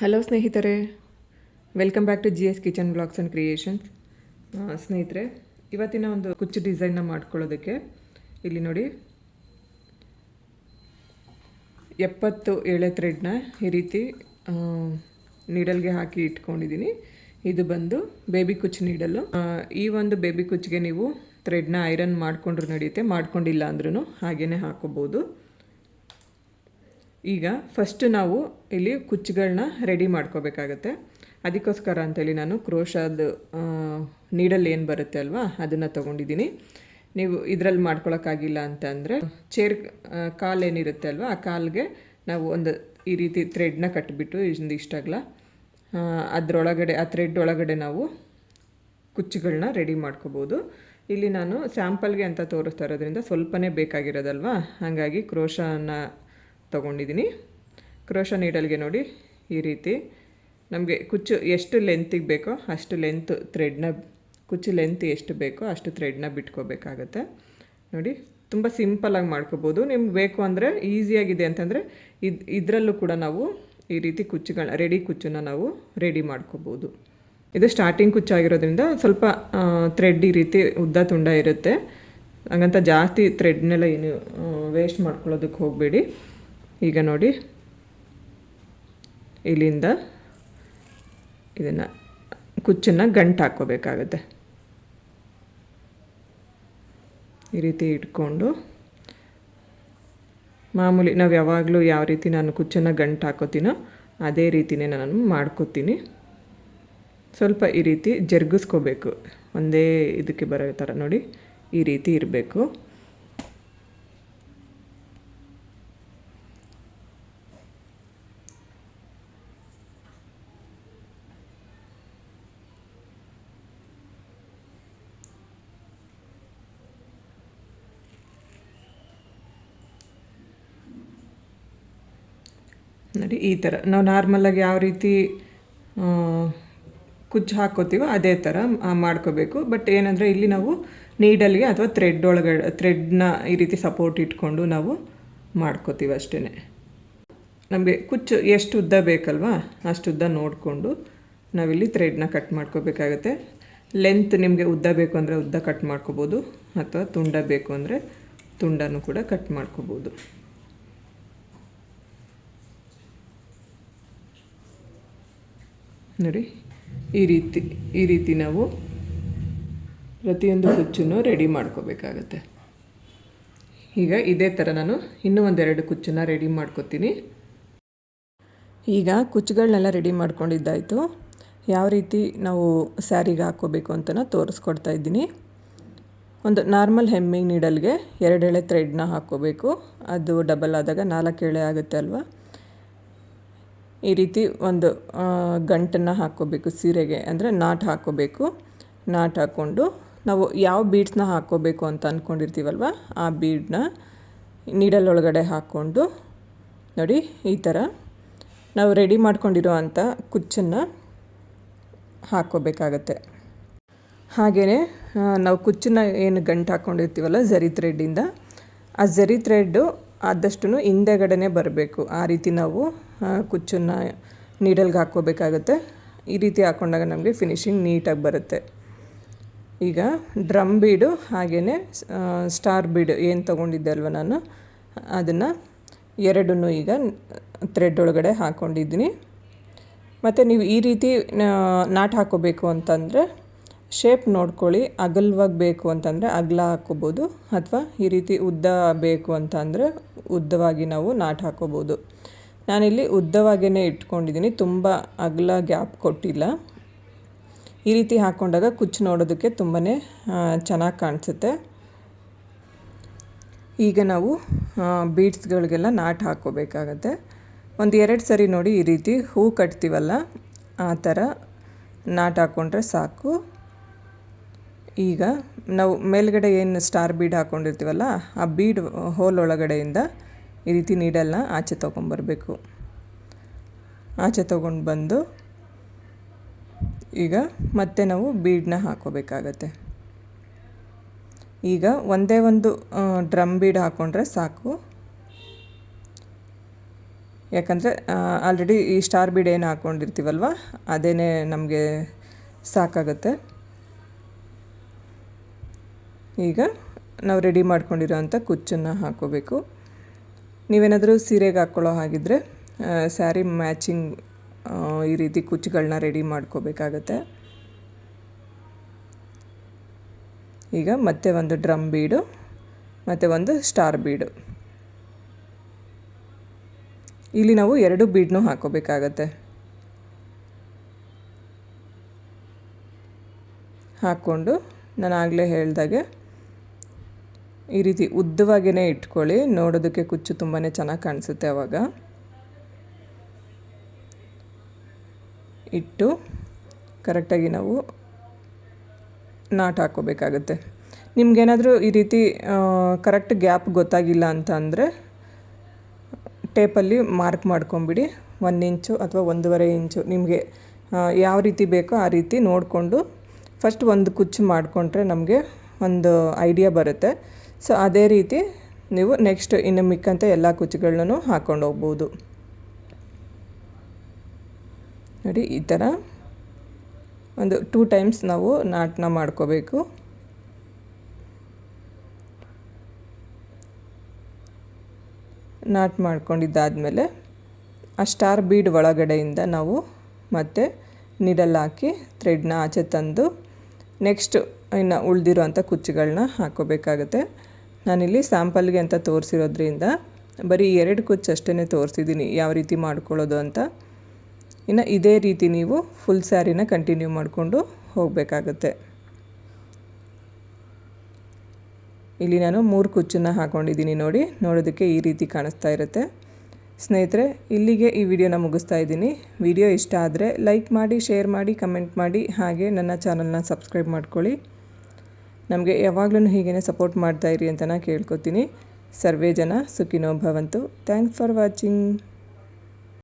Hello ಸ್ನೇಹಿತರೆ. Welcome back to G S kitchen blogs and creations ಸ್ನೇಹಿತರೆ, ಇವತ್ತಿನ ಒಂದು ಕುಚ್ಚು ಡಿಸೈನ್ನ ಮಾಡ್ಕೊಳ್ಳೋದಕ್ಕೆ ಇಲ್ಲಿ ನೋಡಿ. ಎಪ್ಪತ್ತು ಏಳೆ ಥ್ರೆಡ್ನ ಈ ರೀತಿ ನೀಡಲ್ಗೆ ಹಾಕಿ ಇಟ್ಕೊಂಡಿದ್ದೀನಿ. ಇದು ಬಂದು ಬೇಬಿ ಕುಚ್ಚು ನೀಡಲು ಈ ಒಂದು ಬೇಬಿ ಕುಚ್ಚಿಗೆ ನೀವು ಥ್ರೆಡ್ನ ಐರನ್ ಮಾಡಿಕೊಂಡ್ರೂ ನಡೆಯುತ್ತೆ, ಮಾಡ್ಕೊಂಡಿಲ್ಲ ಅಂದ್ರೂ ಹಾಗೇ ಹಾಕೋಬೋದು. ಈಗ ಫಸ್ಟ್ ನಾವು ಇಲ್ಲಿ ಕುಚ್ಚುಗಳನ್ನ ರೆಡಿ ಮಾಡ್ಕೋಬೇಕಾಗತ್ತೆ. ಅದಕ್ಕೋಸ್ಕರ ಅಂತೇಳಿ ನಾನು ಕ್ರೋಶಾದ ನೀಡಲ್ ಏನು ಬರುತ್ತೆ ಅಲ್ವಾ, ಅದನ್ನು ತೊಗೊಂಡಿದ್ದೀನಿ. ನೀವು ಇದರಲ್ಲಿ ಮಾಡ್ಕೊಳಕ್ಕಾಗಿಲ್ಲ ಅಂತಂದರೆ ಚೇರ್ ಕಾಲು ಏನಿರುತ್ತೆ ಅಲ್ವಾ, ಆ ಕಾಲಿಗೆ ನಾವು ಒಂದು ಈ ರೀತಿ ಥ್ರೆಡ್ನ ಕಟ್ಟಿಬಿಟ್ಟು ಇಂದು ಇಷ್ಟಾಗಲ್ಲ ಅದರೊಳಗಡೆ, ಆ ಥ್ರೆಡ್ ಒಳಗಡೆ ನಾವು ಕುಚ್ಚುಗಳನ್ನ ರೆಡಿ ಮಾಡ್ಕೋಬೋದು. ಇಲ್ಲಿ ನಾನು ಸ್ಯಾಂಪಲ್ಗೆ ಅಂತ ತೋರಿಸ್ತಾ ಇರೋದ್ರಿಂದ ಸ್ವಲ್ಪನೇ ಬೇಕಾಗಿರೋದಲ್ವಾ, ಹಾಗಾಗಿ ಕ್ರೋಶನ ತೊಗೊಂಡಿದ್ದೀನಿ. ಕ್ರೋಶ ನೀಡಲ್ಗೆ ನೋಡಿ ಈ ರೀತಿ. ನಮಗೆ ಕುಚ್ಚು ಎಷ್ಟು ಲೆಂತಿಗೆ ಬೇಕೋ ಅಷ್ಟು ಲೆಂತ್ ಥ್ರೆಡ್ನ ಕುಚ್ಚು ಲೆಂತ್ ಎಷ್ಟು ಬೇಕೋ ಅಷ್ಟು ಥ್ರೆಡ್ನ ಬಿಟ್ಕೋಬೇಕಾಗತ್ತೆ. ನೋಡಿ, ತುಂಬ ಸಿಂಪಲಾಗಿ ಮಾಡ್ಕೋಬೋದು. ನಿಮ್ಗೆ ಬೇಕು ಅಂದರೆ ಈಸಿಯಾಗಿದೆ ಅಂತಂದರೆ ಇದು, ಇದರಲ್ಲೂ ಕೂಡ ನಾವು ಈ ರೀತಿ ಕುಚ್ಚುಗಳ ರೆಡಿ ಕುಚ್ಚನ್ನ ನಾವು ರೆಡಿ ಮಾಡ್ಕೋಬೋದು. ಇದು ಸ್ಟಾರ್ಟಿಂಗ್ ಕುಚ್ಚಾಗಿರೋದ್ರಿಂದ ಸ್ವಲ್ಪ ಥ್ರೆಡ್ ಈ ರೀತಿ ಉದ್ದ ತುಂಡ ಇರುತ್ತೆ. ಹಂಗಂತ ಜಾಸ್ತಿ ಥ್ರೆಡ್ನೆಲ್ಲ ಏನು ವೇಸ್ಟ್ ಮಾಡ್ಕೊಳ್ಳೋದಕ್ಕೆ ಹೋಗಬೇಡಿ. ಈಗ ನೋಡಿ. ಇಲ್ಲಿಂದ ಇದನ್ನು ಕುಚ್ಚನ್ನು ಗಂಟು ಹಾಕ್ಕೋಬೇಕಾಗತ್ತೆ. ಈ ರೀತಿ ಇಟ್ಕೊಂಡು ಮಾಮೂಲಿ ನಾವು ಯಾವಾಗಲೂ ಯಾವ ರೀತಿ ನಾನು ಕುಚ್ಚನ್ನು ಗಂಟು ಹಾಕೋತೀನೋ ಅದೇ ರೀತಿನೇ ನಾನು ಮಾಡ್ಕೋತೀನಿ. ಸ್ವಲ್ಪ ಈ ರೀತಿ ಜರುಗಿಸ್ಕೋಬೇಕು. ಒಂದೇ ಇದಕ್ಕೆ ಬರೋ ಥರ ನೋಡಿ ಈ ರೀತಿ ಇರಬೇಕು. ನೋಡಿ, ಈ ಥರ. ನಾವು ನಾರ್ಮಲಾಗಿ ಯಾವ ರೀತಿ ಕುಚ್ಚು ಹಾಕೋತೀವೋ ಅದೇ ಥರ ಮಾಡ್ಕೋಬೇಕು. ಬಟ್ ಏನಂದರೆ ಇಲ್ಲಿ ನಾವು ನೀಡಲ್ಗೆ ಅಥವಾ ಥ್ರೆಡ್ ಒಳಗಡೆ ಥ್ರೆಡ್ನ ಈ ರೀತಿ ಸಪೋರ್ಟ್ ಇಟ್ಕೊಂಡು ನಾವು ಮಾಡ್ಕೋತೀವಿ ಅಷ್ಟೇ ನಮಗೆ ಕುಚ್ಚು ಎಷ್ಟು ಉದ್ದ ಬೇಕಲ್ವಾ, ಅಷ್ಟು ಉದ್ದ ನೋಡಿಕೊಂಡು ನಾವಿಲ್ಲಿ ಥ್ರೆಡ್ನ ಕಟ್ ಮಾಡ್ಕೋಬೇಕಾಗತ್ತೆ. ಲೆಂತ್ ನಿಮಗೆ ಉದ್ದ ಬೇಕು ಅಂದರೆ ಉದ್ದ ಕಟ್ ಮಾಡ್ಕೋಬೋದು, ಅಥವಾ ತುಂಡ ಬೇಕು ಅಂದರೆ ತುಂಡನೂ ಕೂಡ ಕಟ್ ಮಾಡ್ಕೋಬೋದು. ನೋಡಿ, ಈ ರೀತಿ ಈ ರೀತಿ ನಾವು ಪ್ರತಿಯೊಂದು ಕುಚ್ಚನ್ನು ರೆಡಿ ಮಾಡ್ಕೋಬೇಕಾಗತ್ತೆ. ಈಗ ಇದೇ ಥರ ನಾನು ಇನ್ನೂ ಒಂದೆರಡು ಕುಚ್ಚನ್ನು ರೆಡಿ ಮಾಡ್ಕೋತೀನಿ. ಈಗ ಕುಚ್ಚುಗಳನ್ನೆಲ್ಲ ರೆಡಿ ಮಾಡ್ಕೊಂಡಿದ್ದಾಯಿತು. ಯಾವ ರೀತಿ ನಾವು ಸ್ಯಾರಿಗೆ ಹಾಕ್ಕೋಬೇಕು ಅಂತಲೂ ತೋರಿಸ್ಕೊಡ್ತಾ ಇದ್ದೀನಿ. ಒಂದು ನಾರ್ಮಲ್ ಹೆಮ್ಮಿಂಗ್ ನೀಡಲ್ಗೆ ಎರಡು ಎಳೆ ಥ್ರೆಡ್ನ ಹಾಕ್ಕೋಬೇಕು. ಅದು ಡಬಲ್ ಆದಾಗ ನಾಲ್ಕು ಎಳೆ ಆಗುತ್ತೆ ಅಲ್ವಾ? ಈ ರೀತಿ ಒಂದು ಗಂಟನ್ನು ಹಾಕ್ಕೋಬೇಕು, ಸೀರೆಗೆ ಅಂದರೆ ನಾಟ್ ಹಾಕ್ಕೋಬೇಕು. ನಾಟ್ ಹಾಕ್ಕೊಂಡು ನಾವು ಯಾವ ಬೀಡ್ಸ್ನ ಹಾಕ್ಕೋಬೇಕು ಅಂತ ಅಂದ್ಕೊಂಡಿರ್ತೀವಲ್ವ ಆ ಬೀಡನ್ನ ನೀಡಲ್ ಒಳಗಡೆ ಹಾಕ್ಕೊಂಡು ನೋಡಿ ಈ ಥರ ನಾವು ರೆಡಿ ಮಾಡ್ಕೊಂಡಿರೋ ಅಂಥ ಕುಚ್ಚನ್ನು ಹಾಕ್ಕೋಬೇಕಾಗತ್ತೆ. ಹಾಗೆಯೇ ನಾವು ಕುಚ್ಚನ್ನ ಏನು ಗಂಟು ಹಾಕ್ಕೊಂಡಿರ್ತೀವಲ್ಲ ಝರಿ ಥ್ರೆಡ್ಡಿಂದ ಆ ಝರಿ ಥ್ರೆಡ್ಡು ಆದಷ್ಟು ಹಿಂದೆಗಡೆನೇ ಬರಬೇಕು. ಆ ರೀತಿ ನಾವು ಕುಚ್ಚನ್ನು ನೀಡಲ್ಗೆ ಹಾಕ್ಕೋಬೇಕಾಗತ್ತೆ. ಈ ರೀತಿ ಹಾಕ್ಕೊಂಡಾಗ ನಮಗೆ ಫಿನಿಶಿಂಗ್ ನೀಟಾಗಿ ಬರುತ್ತೆ. ಈಗ ಡ್ರಮ್ ಬೀಡು ಹಾಗೆಯೇ ಸ್ಟಾರ್ ಬೀಡು ಏನು ತೊಗೊಂಡಿದ್ದೆ ಅಲ್ವ ನಾನು? ಅದನ್ನು ಎರಡನ್ನೂ ಈಗ ಥ್ರೆಡ್ ಒಳಗಡೆ ಹಾಕ್ಕೊಂಡಿದ್ದೀನಿ ಮತ್ತು ನೀವು ಈ ರೀತಿ ನಾಟ್ ಹಾಕೋಬೇಕು ಅಂತಂದರೆ ಶೇಪ್ ನೋಡ್ಕೊಳ್ಳಿ, ಅಗಲವಾಗಿ ಬೇಕು ಅಂತಂದರೆ ಅಗಲ ಹಾಕ್ಕೋಬೋದು, ಅಥವಾ ಈ ರೀತಿ ಉದ್ದ ಬೇಕು ಅಂತಂದರೆ ಉದ್ದವಾಗಿ ನಾವು ನಾಟ್ ಹಾಕ್ಕೋಬೋದು. ನಾನಿಲ್ಲಿ ಉದ್ದವಾಗೇ ಇಟ್ಕೊಂಡಿದ್ದೀನಿ. ತುಂಬ ಅಗಲ ಗ್ಯಾಪ್ ಕೊಟ್ಟಿಲ್ಲ. ಈ ರೀತಿ ಹಾಕ್ಕೊಂಡಾಗ ಕುಚ್ಚು ನೋಡೋದಕ್ಕೆ ತುಂಬಾ ಚೆನ್ನಾಗಿ ಕಾಣಿಸುತ್ತೆ. ಈಗ ನಾವು ಬೀಡ್ಸ್ಗಳಿಗೆಲ್ಲ ನಾಟ್ ಹಾಕ್ಕೋಬೇಕಾಗತ್ತೆ. ಒಂದು ಎರಡು ಸರಿ ನೋಡಿ ಈ ರೀತಿ ಹೂ ಕಟ್ತೀವಲ್ಲ, ಆ ಥರ ನಾಟ್ ಹಾಕ್ಕೊಂಡ್ರೆ ಸಾಕು. ಈಗ ನಾವು ಮೇಲ್ಗಡೆ ಏನು ಸ್ಟಾರ್ ಬೀಡ್ ಹಾಕ್ಕೊಂಡಿರ್ತೀವಲ್ಲ ಆ ಬೀಡ್ ಹೋಲ್ ಒಳಗಡೆಯಿಂದ ಈ ರೀತಿ ನೀಡಲ್ನ ಆಚೆ ತೊಗೊಂಬರ್ಬೇಕು. ಆಚೆ ತೊಗೊಂಡು ಬಂದು ಈಗ ಮತ್ತೆ ನಾವು ಬೀಡನ್ನ ಹಾಕೋಬೇಕಾಗತ್ತೆ. ಈಗ ಒಂದೇ ಒಂದು ಡ್ರಮ್ ಬೀಡ್ ಹಾಕ್ಕೊಂಡ್ರೆ ಸಾಕು. ಯಾಕಂದರೆ ಆಲ್ರೆಡಿ ಈ ಸ್ಟಾರ್ ಬೀಡ್ ಏನು ಹಾಕ್ಕೊಂಡಿರ್ತೀವಲ್ವ ಅದೇ ನಮಗೆ ಸಾಕಾಗುತ್ತೆ. ಈಗ ನಾವು ರೆಡಿ ಮಾಡ್ಕೊಂಡಿರೋ ಅಂಥ ಕುಚ್ಚನ್ನು ಹಾಕ್ಕೋಬೇಕು ನೀವೇನಾದರೂ ಸೀರೆಗೆ ಹಾಕ್ಕೊಳ್ಳೋ ಹಾಗಿದ್ರೆ ಸ್ಯಾರಿ ಮ್ಯಾಚಿಂಗ್ ಈ ರೀತಿ ಕುಚ್ಚುಗಳನ್ನ ರೆಡಿ ಮಾಡ್ಕೋಬೇಕಾಗತ್ತೆ. ಈಗ ಮತ್ತೆ ಒಂದು ಡ್ರಮ್ ಬೀಡು, ಮತ್ತು ಒಂದು ಸ್ಟಾರ್ ಬೀಡು. ಇಲ್ಲಿ ನಾವು ಎರಡು ಬೀಡ್ನೂ ಹಾಕೋಬೇಕಾಗತ್ತೆ. ಹಾಕ್ಕೊಂಡು ನಾನು ಆಗಲೇ ಹೇಳ್ದಾಗೆ ಈ ರೀತಿ ಉದ್ದವಾಗಿಯೇ ಇಟ್ಕೊಳ್ಳಿ. ನೋಡೋದಕ್ಕೆ ಕುಚ್ಚು ತುಂಬಾ ಚೆನ್ನಾಗಿ ಕಾಣಿಸುತ್ತೆ ಆವಾಗ ಇಟ್ಟು ಕರೆಕ್ಟಾಗಿ ನಾವು ನಾಟ್ ಹಾಕೋಬೇಕಾಗುತ್ತೆ ನಿಮಗೇನಾದರೂ ಈ ರೀತಿ ಕರೆಕ್ಟ್ ಗ್ಯಾಪ್ ಗೊತ್ತಾಗಿಲ್ಲ ಅಂತ ಅಂದರೆ ಟೇಪಲ್ಲಿ ಮಾರ್ಕ್ ಮಾಡ್ಕೊಂಬಿಡಿ. ಒಂದು ಇಂಚು ಅಥವಾ ಒಂದೂವರೆ ಇಂಚು ನಿಮಗೆ ಯಾವ ರೀತಿ ಬೇಕೋ ಆ ರೀತಿ ನೋಡಿಕೊಂಡು ಫಸ್ಟ್ ಒಂದು ಕುಚ್ಚು ಮಾಡಿಕೊಂಡ್ರೆ ನಮಗೆ ಒಂದು ಐಡಿಯಾ ಬರುತ್ತೆ. ಸೊ ಅದೇ ರೀತಿ ನೀವು ನೆಕ್ಸ್ಟ್ ಇನ್ನು ಮಿಕ್ಕಂತೆ ಎಲ್ಲ ಕುಚ್ಚುಗಳನ್ನೂ ಹಾಕ್ಕೊಂಡು ಹೋಗ್ಬೋದು. ನೋಡಿ, ಈ ಥರ ಒಂದು ಟೂ ಟೈಮ್ಸ್ ನಾವು ನಾಟನ ಮಾಡ್ಕೋಬೇಕು. ನಾಟ್ ಮಾಡ್ಕೊಂಡಿದ್ದಾದಮೇಲೆ ಆ ಸ್ಟಾರ್ ಬೀಡ್ ಒಳಗಡೆಯಿಂದ ನಾವು ಮತ್ತೆ ನಿಡಲ್ ಹಾಕಿ ಥ್ರೆಡ್ನ ಆಚೆ ತಂದು ನೆಕ್ಸ್ಟ್ ಇನ್ನು ಉಳಿದಿರೋ ಅಂಥ ಕುಚ್ಚುಗಳನ್ನ ಹಾಕ್ಕೋಬೇಕಾಗತ್ತೆ ನಾನಿಲ್ಲಿ ಸ್ಯಾಂಪಲ್ಗೆ ಅಂತ ತೋರಿಸಿರೋದ್ರಿಂದ ಬರೀ ಎರಡು ಕುಚ್ಚು ಅಷ್ಟೇ ತೋರಿಸಿದ್ದೀನಿ ಯಾವ ರೀತಿ ಮಾಡ್ಕೊಳ್ಳೋದು ಅಂತ. ಇನ್ನು ಇದೇ ರೀತಿ ನೀವು ಫುಲ್ ಸ್ಯಾರಿನ ಕಂಟಿನ್ಯೂ ಮಾಡಿಕೊಂಡು ಹೋಗಬೇಕಾಗತ್ತೆ. ಇಲ್ಲಿ ನಾನು ಮೂರು ಕುಚ್ಚನ್ನು ಹಾಕ್ಕೊಂಡಿದ್ದೀನಿ ನೋಡಿ, ನೋಡೋದಕ್ಕೆ ಈ ರೀತಿ ಕಾಣಿಸ್ತಾ ಇರುತ್ತೆ. ಸ್ನೇಹಿತರೆ, ಇಲ್ಲಿಗೆ ಈ ವಿಡಿಯೋನ ಮುಗಿಸ್ತಾ ಇದ್ದೀನಿ. ವಿಡಿಯೋ ಇಷ್ಟ ಆದರೆ ಲೈಕ್ ಮಾಡಿ, ಶೇರ್ ಮಾಡಿ, ಕಮೆಂಟ್ ಮಾಡಿ, ಹಾಗೆ ನನ್ನ ಚಾನಲ್ನ ಸಬ್ಸ್ಕ್ರೈಬ್ ಮಾಡ್ಕೊಳ್ಳಿ. ನಮಗೆ ಯಾವಾಗಲೂ ಹೀಗೇ ಸಪೋರ್ಟ್ ಮಾಡ್ತಾಯಿರಿ ಅಂತ ನಾನು ಕೇಳ್ಕೊತೀನಿ. ಸರ್ವೇ ಜನ ಸುಖಿನೋ ಭವಂತು. Thanks for watching